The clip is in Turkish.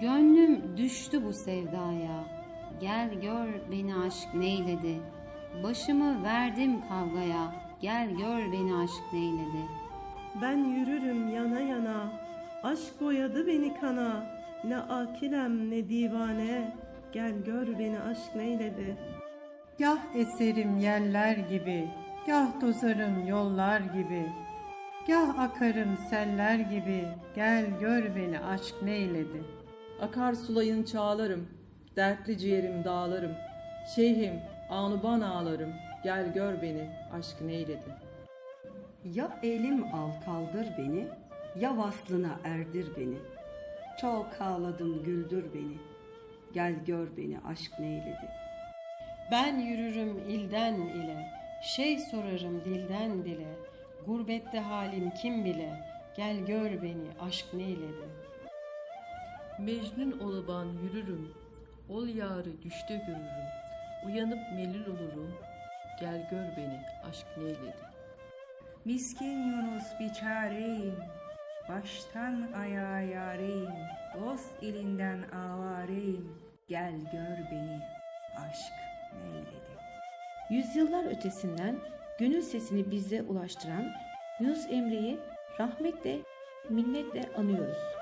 Gönlüm düştü bu sevdaya. Gel gör beni aşk neyledi. Başımı verdim kavgaya. Gel gör beni aşk neyledi. Ben yürürüm yana yana, aşk boyadı beni kana. Ne akilem ne divane, gel gör beni aşk neyledi. Gah eserim yeller gibi, gah dozarım yollar gibi. Gah akarım seller gibi, gel gör beni aşk neyledi. Akar sulayın çağlarım, dertli ciğerim dağlarım. Şeyhim, anuban ağlarım, gel gör beni, aşk neyledi. Ya elim al kaldır beni, ya vaslına erdir beni. Çok ağladım güldür beni, gel gör beni aşk neyledi. Ben yürürüm ilden ile, şey sorarım dilden dile. Gurbette halim kim bile, gel gör beni aşk neyledi. Mecnun olaban yürürüm, ol yarı düşte görürüm. Uyanıp melil olurum, gel gör beni aşk neyledi. Miskin Yunus biçareyim, baştan ayağa yareyim, dost elinden avareyim, gel gör beni, aşk neyledi. Yüzyıllar ötesinden gönül sesini bize ulaştıran Yunus Emre'yi rahmetle, minnetle anıyoruz.